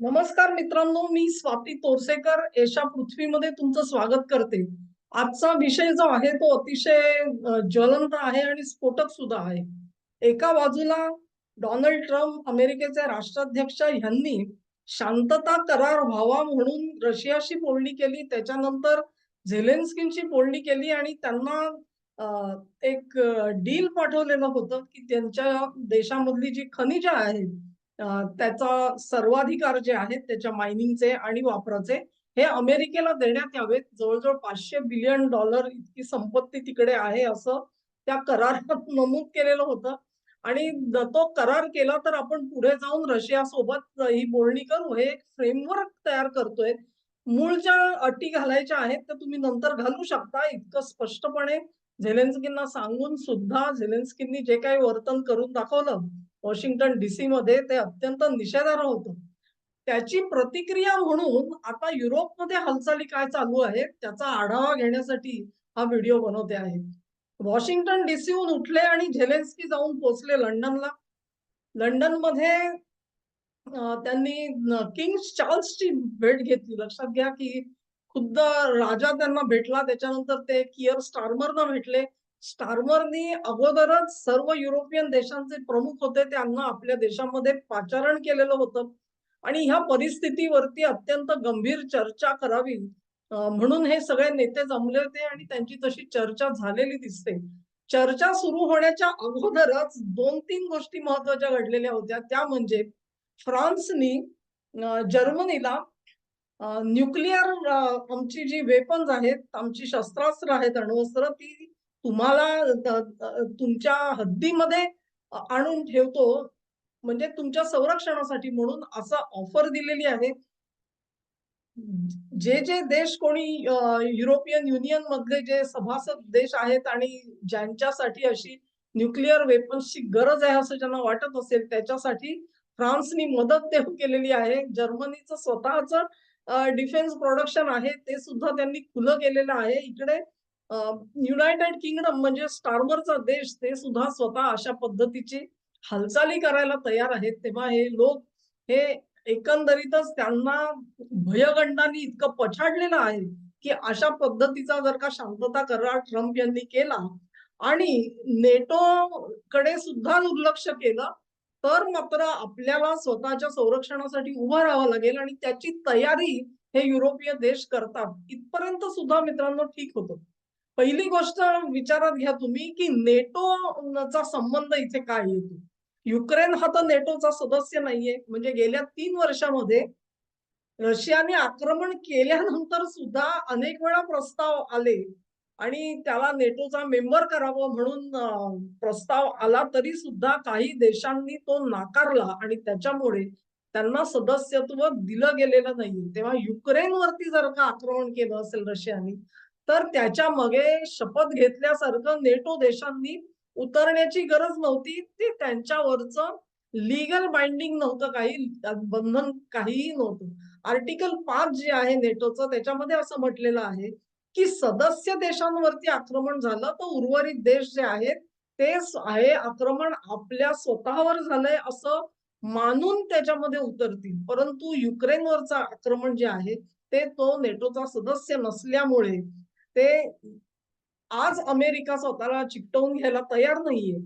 नमस्कार मित्रांनो मी स्वाती तोरसेकर. एशा पृथ्वीमध्ये तुमचं स्वागत करते. आजचा विषय जो आहे तो अतिशय ज्वलंत आहे आणि स्फोटक सुद्धा आहे. एका बाजूला डोनाल्ड ट्रम्प अमेरिकेचे राष्ट्राध्यक्ष यांनी शांतता करार व्हावा म्हणून रशियाशी बोलणी केली त्याच्यानंतर झेलेन्स्कींशी बोलणी केली आणि त्यांना एक डील पाठवलेलं होतं की त्यांच्या देशामधली जी खनिजं आहेत त्याचा सर्वाधिकार जे आहेत त्याच्या मायनिंगचे आणि वापराचे हे अमेरिकेला देण्यात यावेत. जवळजवळ पाचशे बिलियन डॉलर इतकी संपत्ती तिकडे आहे असं त्या करारात नमूद केलेलं होतं. आणि तो करार केला तर आपण पुढे जाऊन रशिया सोबत ही बोलणी करू. हे एक फ्रेमवर्क तयार करतोय. मूळ ज्या अटी घालायच्या आहेत त्या तुम्ही नंतर घालू शकता. इतकं स्पष्टपणे झेलेन्स्कींना सांगून सुद्धा झेलेन्स्कींनी जे काही वर्तन करून दाखवलं वॉशिंग्टन डीसी मध्ये ते अत्यंत निषेधार्ह होतं. त्याची प्रतिक्रिया म्हणून आता युरोपमध्ये हालचाली काय चालू आहेत त्याचा आढावा घेण्यासाठी हा व्हिडिओ बनवते आहे. वॉशिंग्टन डीसीहून उठले आणि झेलेन्स्की जाऊन पोहोचले लंडनला. लंडनमध्ये त्यांनी किंग चार्ल्सची भेट घेतली. लक्षात घ्या की खुद्द राजा त्यांना भेटला त्याच्यानंतर ते किअर स्टार्मरना भेटले. स्टार्मरनी अगोदरच सर्व युरोपियन देशांचे प्रमुख होते त्यांना आपल्या देशामध्ये पाचारण केलेलं होतं. आणि ह्या परिस्थितीवरती अत्यंत गंभीर चर्चा करावी म्हणून हे सगळे नेते जमले होते आणि त्यांची तशी चर्चा झालेली दिसते. चर्चा सुरू होण्याच्या अगोदरच दोन तीन गोष्टी महत्त्वाच्या घडलेल्या होत्या. त्या म्हणजे फ्रान्सनी जर्मनीला न्यूक्लिअर आमची जी वेपन्स आहेत आमची शस्त्रास्त्र आहेत अण्वस्त्र ती तुम्हाला तुमच्या हद्दीमध्ये आणून ठेवतो म्हणजे तुमच्या संरक्षणासाठी म्हणून असं ऑफर दिलेली आहे. जे जे देश कोणी युरोपियन युनियन मधले जे सभासद देश आहेत आणि ज्यांच्यासाठी अशी न्यूक्लिअर वेपन्सची गरज आहे असं ज्यांना वाटत असेल त्याच्यासाठी फ्रान्सनी मदत देऊ केलेली आहे. जर्मनीचं स्वतःच डिफेन्स प्रोडक्शन आहे ते सुद्धा त्यांनी खुलं केलेलं आहे. इकडे युनायटेड किंगडम म्हणजे स्टारबरचा देश ते सुद्धा स्वतः अशा पद्धतीची हालचाली करायला तयार आहेत. तेव्हा हे लोक हे एकंदरीतच त्यांना भयगंडांनी इतकं पछाडलेलं आहे की अशा पद्धतीचा जर का शांतता करार ट्रम्प यांनी केला आणि नेटो कडे सुद्धा दुर्लक्ष केलं तर मात्र आपल्याला स्वतःच्या संरक्षणासाठी उभं राहावं लागेल आणि त्याची तयारी हे युरोपीय देश करतात. इथपर्यंत सुद्धा मित्रांनो ठीक होतं. पहिली गोष्ट विचारात घ्या तुम्ही की नेटोचा संबंध इथे काय येतो युक्रेन हा तर नेटोचा सदस्य नाहीये. म्हणजे गेल्या तीन वर्षामध्ये रशियाने आक्रमण केल्यानंतर सुद्धा अनेक वेळा प्रस्ताव आले आणि त्याला नेटोचा मेंबर करावं म्हणून प्रस्ताव आला तरी सुद्धा काही देशांनी तो नाकारला आणि त्याच्यामुळे त्यांना सदस्यत्व दिलं गेलेलं नाही तेव्हा युक्रेनवरती जर का आक्रमण केलं असेल रशियाने तर त्याच्यामागे शपथ घेतल्यासारखं नेटो देशांनी उतरण्याची गरज नव्हती. ते त्यांच्यावरचं लिगल बाइंडिंग नव्हतं काही बंधन काहीही नव्हतं. आर्टिकल पाच जे आहे नेटोचं त्याच्यामध्ये असं म्हटलेलं आहे की सदस्य देशांवरती आक्रमण झालं तर उर्वरित देश जे आहेत ते आहे आक्रमण आपल्या स्वतःवर झालंय असं मानून त्याच्यामध्ये उतरतील. परंतु युक्रेनवरचं आक्रमण जे आहे ते तो नेटोचा सदस्य नसल्यामुळे ते आज अमेरिका स्वतःला चिकटवून घ्यायला तयार नाहीये.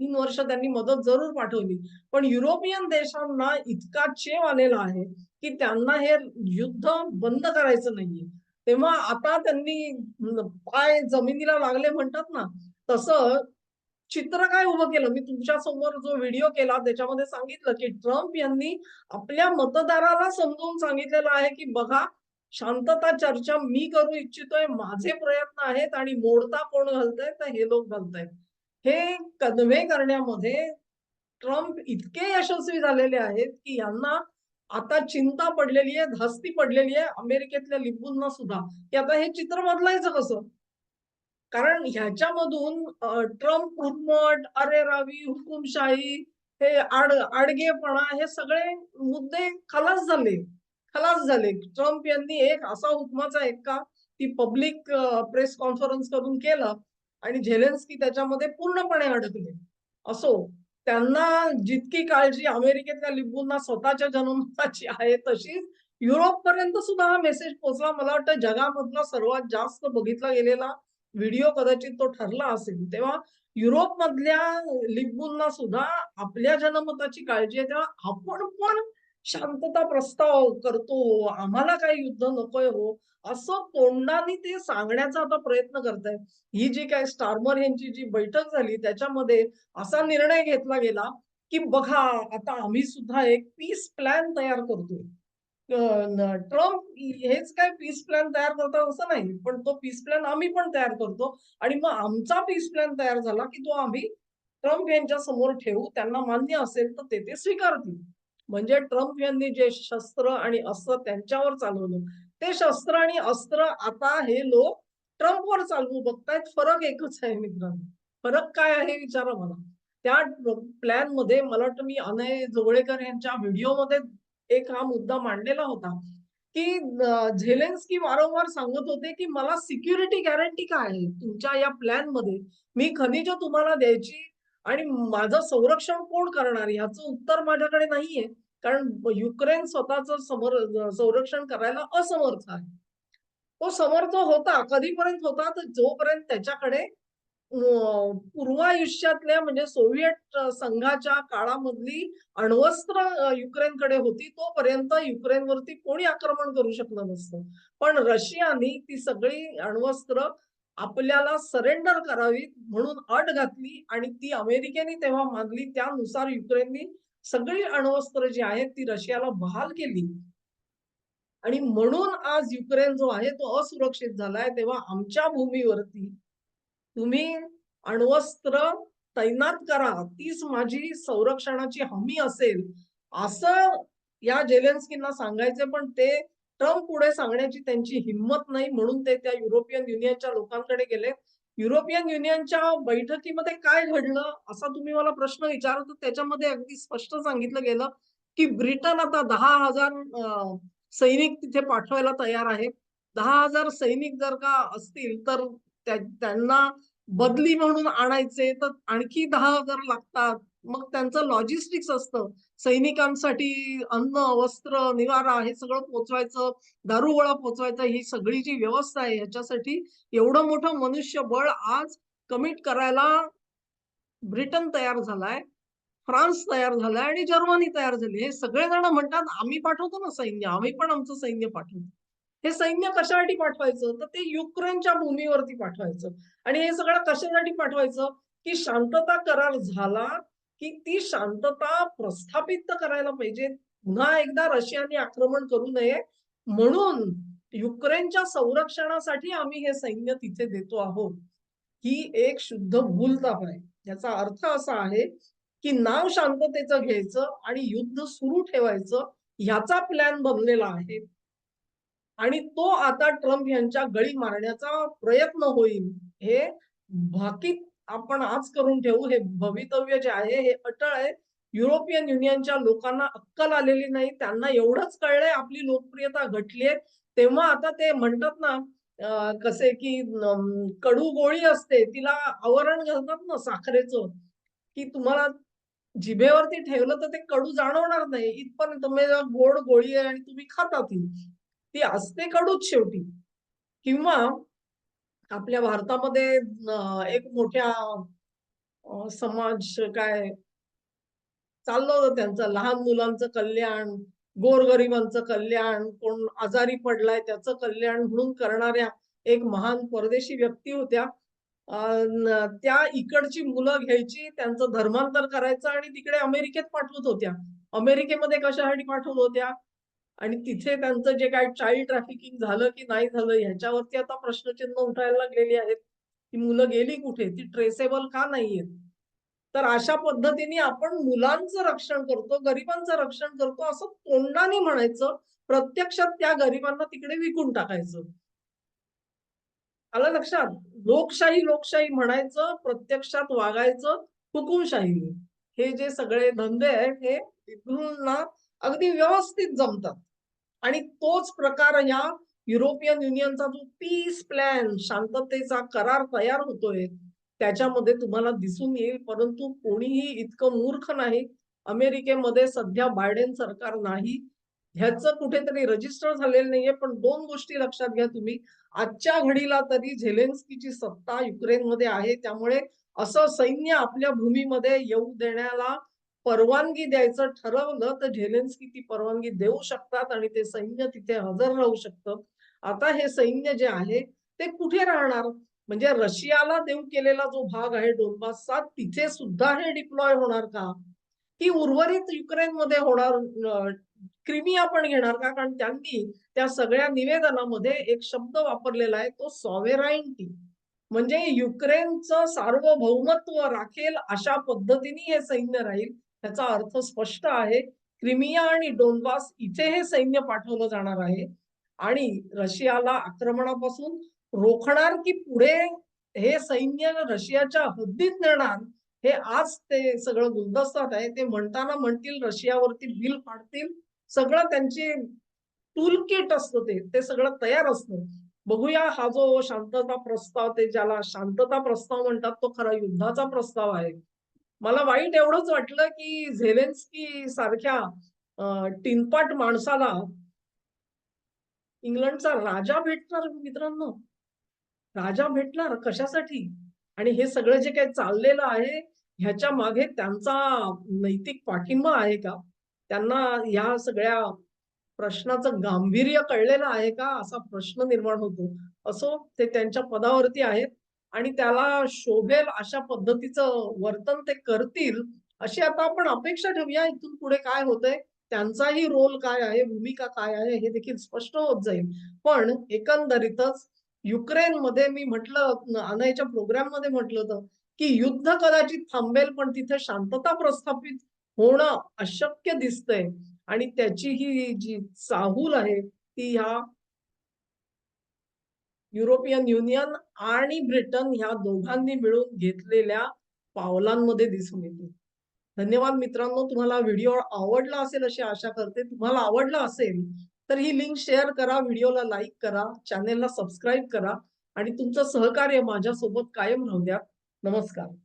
तीन वर्ष त्यांनी मदत जरूर पाठवली. पण युरोपियन देशांना इतका चेव आलेला आहे की त्यांना हे युद्ध बंद करायचं नाहीये. तेव्हा आता त्यांनी पाय जमिनीला लागले म्हणतात ना तसं चित्र काय उभं केलं? मी तुमच्यासमोर जो व्हिडिओ केला त्याच्यामध्ये सांगितलं की ट्रम्प यांनी आपल्या मतदाराला समजून सांगितलेलं आहे की बघा शांतता चर्चा मी करू इच्छितोय माझे प्रयत्न आहेत आणि मोडता कोण घालताय तर हे लोक घालतायत हे कन्व्हे करण्यामध्ये ट्रम्प इतके यशस्वी झालेले आहेत की यांना आता चिंता पडलेली आहे धास्ती पडलेली आहे अमेरिकेतल्या लिंबूंना सुद्धा. की आता हे चित्र बदलायचं कसं? कारण ह्याच्यामधून ट्रम्प हुकमट अरे रावी हुकुमशाही हे आड आडगेपणा हे सगळे मुद्दे खलास झाले. खलास झाले. ट्रम्प यांनी एक असा हुकमाचा एक का ती पब्लिक प्रेस कॉन्फरन्स करून केलं आणि झेलेन्स्की त्याच्यामध्ये पूर्णपणे अडकले. असो त्यांना जितकी काळजी अमेरिकेतल्या लिंबूंना स्वतःच्या जन्मताची आहे तशीच युरोप पर्यंत सुद्धा हा मेसेज पोहोचला. मला वाटतं जगामधला सर्वात जास्त बघितला गेलेला व्हिडिओ कदाचित तो ठरला असेल. तेव्हा युरोप मधल्या लिंबूंना सुद्धा आपल्या जनमताची काळजी आहे. तेव्हा आपण पण शांतता प्रस्ताव करतो आम्हाला काही युद्ध नकोय हो. असं तोंडाने ते सांगण्याचा आता प्रयत्न करतायत. ही जी काय स्टार्मर यांची जी बैठक झाली त्याच्यामध्ये असा निर्णय घेतला गेला की बघा आता आम्ही सुद्धा एक पीस प्लॅन तयार करतोय. ट्रम्प हेच काय पीस प्लॅन तयार करतात असं नाही पण तो पीस प्लॅन आम्ही पण तयार करतो. आणि मग आमचा पीस प्लॅन तयार झाला की तो आम्ही ट्रम्प यांच्या समोर ठेवू त्यांना मान्य असेल तर ते ते स्वीकारतील. म्हणजे ट्रम्प यांनी जे शस्त्र आणि अस्त्र त्यांच्यावर चालवलं ते शस्त्र आणि अस्त्र आता हे लोक ट्रम्पवर चालवू बघतायत. फरक एकच आहे मित्रांनो. फरक काय आहे विचारा मला. त्या प्लॅनमध्ये मला वाटतं मी अनय जोगळेकर यांच्या व्हिडिओमध्ये एक हा मुद्दा मांडलेला होता की झेलेन्स्की वारंवार सांगत होते की मला सिक्युरिटी गॅरंटी काय आहे? तुमच्या या प्लॅनमध्ये मी खनिज तुम्हाला द्यायची आणि माझं संरक्षण कोण करणार? याचं उत्तर माझ्याकडे नाहीये. कारण युक्रेन स्वतःच समर संरक्षण करायला असमर्थ आहे. तो समर्थ होता कधीपर्यंत होता? तर जोपर्यंत त्याच्याकडे पूर्वायुष्यातल्या म्हणजे सोव्हिएट संघाच्या काळामधली अण्वस्त्र युक्रेनकडे होती तोपर्यंत युक्रेनवरती कोणी आक्रमण करू शकलं नसतं. पण रशियानी ती सगळी अण्वस्त्र आपल्याला सरेंडर करावी म्हणून अट घातली आणि ती अमेरिकेने तेव्हा मानली त्यानुसार युक्रेननी सगळी अण्वस्त्र जी आहेत ती रशियाला बहाल केली. आणि म्हणून आज युक्रेन जो आहे तो असुरक्षित झालाय. तेव्हा आमच्या भूमीवरती तुम्ही अण्वस्त्र तैनात करा. तीच माझी संरक्षणाची हमी असेल. असं या जेलेन्स्कींना सांगायचे पण ते ट्रम्प पुढे सांगण्याची त्यांची हिंमत नाही म्हणून ते त्या युरोपियन युनियनच्या लोकांकडे गेले. युरोपियन युनियनच्या बैठकीमध्ये काय घडलं असा तुम्ही मला प्रश्न विचारला तर त्याच्यामध्ये अगदी स्पष्ट सांगितलं गेलं की ब्रिटन आता दहा हजार सैनिक तिथे पाठवायला तयार आहे. दहा हजार सैनिक जर का असतील तर त्यांना बदली म्हणून आणायचे. तर आणखी दहा हजार लागतात. मग त्यांचं लॉजिस्टिक्स असतं. सैनिकांसाठी अन्न वस्त्र निवारा हे सगळं पोचवायचं दारुगोळा पोचवायचा ही सगळी जी व्यवस्था आहे ह्याच्यासाठी एवढं मोठं मनुष्यबळ आज कमिट करायला ब्रिटन तयार झालाय फ्रान्स तयार झालाय आणि जर्मनी तयार झाली. हे सगळेजण म्हणतात आम्ही पाठवतो ना सैन्य आम्ही पण आमचं सैन्य पाठवतो हे सैन्य कशासाठी पाठवायचं? तर ते युक्रेनच्या भूमीवरती पाठवायचं. आणि हे सगळं कशासाठी पाठवायचं? की शांतता करार झाला की ती शांतता प्रस्थापित करायला पाहिजे. पुन्हा एकदा रशियाने आक्रमण करू नये. म्हणून युक्रेनच्या संरक्षणासाठी आम्ही हे सैन्य तिथे देतो आहोत. ही एक शुद्ध भूलताप आहे. याचा अर्थ असा आहे की नाव शांततेचं घ्यायचं आणि युद्ध सुरू ठेवायचं ह्याचा प्लॅन बनलेला आहे. आणि तो आता ट्रम्प यांच्या गळी मारण्याचा प्रयत्न होईल हे भाकीत आपण आज करून ठेवू. हे भवितव्य जे आहे हे अटळ आहे. युरोपियन युनियनच्या लोकांना अक्कल आलेली नाही. त्यांना एवढंच कळलंय आपली लोकप्रियता घटली आहे तेव्हा आता ते म्हणतात ना कसे की कडू गोळी असते. तिला आवरण घालतात ना साखरेचं. की तुम्हाला जिभेवरती ठेवलं तर ते कडू जाणवणार नाही. इथपर्यंत तुम्ही गोड गोळी आहे आणि तुम्ही खाता ती. ती असते कडूच शेवटी. किंवा आपल्या भारतामध्ये एक मोठ्या समाज काय चाललं होतं त्यांचं. लहान मुलांचं कल्याण गोरगरिबांचं कल्याण कोण आजारी पडलाय त्याचं कल्याण म्हणून करणाऱ्या एक महान परदेशी व्यक्ती होत्या. त्या इकडची मुलं घ्यायची त्यांचं धर्मांतर करायचं आणि तिकडे अमेरिकेत पाठवत होत्या. अमेरिकेमध्ये कशासाठी पाठवत होत्या? आणि तिथे त्यांचं जे काय चाइल्ड ट्रॅफिकिंग झालं की नाही झालं ह्याच्यावरती आता प्रश्नचिन्ह उठायला लागलेली आहेत. ती मुलं गेली कुठे? ती ट्रेसेबल का नाहीयेत? तर अशा पद्धतीने आपण मुलांचं रक्षण करतो गरिबांचं रक्षण करतो असं तोंडाने म्हणायचं प्रत्यक्षात त्या गरिबांना तिकडे विकून टाकायचं. आलं लक्षात? लोकशाही लोकशाही म्हणायचं प्रत्यक्षात वागायचं हुकुमशाही हे जे सगळे धंदे आहेत हे ना अगदी व्यवस्थित जमतात. आणि तोच प्रकार या युरोपियन युनियनचा जो पीस प्लॅन शांततेचा करार तयार होतोय त्याच्यामध्ये तुम्हाला दिसून येईल. परंतु कोणीही इतकं मूर्ख नाही. अमेरिकेमध्ये सध्या बायडेन सरकार नाही. ह्याचं कुठेतरी रजिस्टर झालेलं नाहीये. पण दोन गोष्टी लक्षात घ्या तुम्ही. आजच्या घडीला तरी झेलेन्स्कीची सत्ता युक्रेनमध्ये आहे. त्यामुळे असं सैन्य आपल्या भूमीमध्ये येऊ देण्याला परवानगी द्यायचं ठरवलं तर झेलेन्स्की ती परवानगी देऊ शकतात आणि ते सैन्य तिथे हजर राहू शकतं. आता हे सैन्य जे आहे ते कुठे राहणार? म्हणजे रशियाला देऊ केलेला जो भाग आहे डोनबासचा तिथे सुद्धा हे डिप्लॉय होणार का? की उर्वरित युक्रेनमध्ये होणार क्रिमिया पण घेणार का? कारण त्यांनी त्या सगळ्या निवेदनामध्ये एक शब्द वापरलेला आहे तो सॉवेराईन्टी म्हणजे युक्रेनचं सार्वभौमत्व राखेल अशा पद्धतीने हे सैन्य राहील. त्याचा अर्थ स्पष्ट आहे क्रिमिया आणि डोनबास इथे हे सैन्य पाठवलं जाणार आहे. आणि रशियाला आक्रमणापासून रोखणार की पुढे हे सैन्य रशियाच्या हद्दीत नेणार हे आज ते सगळं गुलदस्तात आहे. ते म्हणताना म्हणतील रशियावरती बिल पाडतील सगळं त्यांची टूल किट असतं ते ते सगळं तयार असतं. बघूया हा जो शांतता प्रस्ताव ते ज्याला शांतता प्रस्ताव म्हणतात तो खरा युद्धाचा प्रस्ताव आहे. मला वाईट एवढंच वाटलं की झेलेन्स्की सारख्या टिनपाट माणसाला इंग्लंडचा राजा भेटणार मित्रांनो. राजा भेटणार कशासाठी? आणि हे सगळं जे काही चाललेलं आहे ह्याच्या मागे त्यांचा नैतिक पाठिंबा आहे का? त्यांना या सगळ्या प्रश्नाचं गांभीर्य कळलेलं आहे का? असा प्रश्न निर्माण होतो. असो ते त्यांच्या पदावरती आहेत. आणि त्याला शोभेल अशा पद्धतीचं वर्तन ते करतील अशी आता आपण अपेक्षा ठेवूया. इथून पुढे काय होतंय? त्यांचाही रोल काय आहे? भूमिका काय आहे? हे देखील स्पष्ट होत जाईल. पण एकंदरीतच युक्रेनमध्ये मी म्हटलं अनयच्या प्रोग्राममध्ये म्हटलं होतं की युद्ध कदाचित थांबेल पण तिथे शांतता प्रस्थापित होणं अशक्य दिसतंय. आणि त्याची ही जी चाहूल आहे ती ह्या युरोपियन युनियन आणि ब्रिटन ह्या दोघांनी मिळून घेतलेल्या पावलांमध्ये दिसून येते. धन्यवाद मित्रांनो तुम्हाला व्हिडिओ आवडला असेल अशी आशा करते. तुम्हाला आवडला असेल तर ही लिंक शेअर करा व्हिडिओला लाईक करा चॅनेलला सबस्क्राईब करा आणि तुमचं सहकार्य माझ्यासोबत कायम राहू द्या. नमस्कार.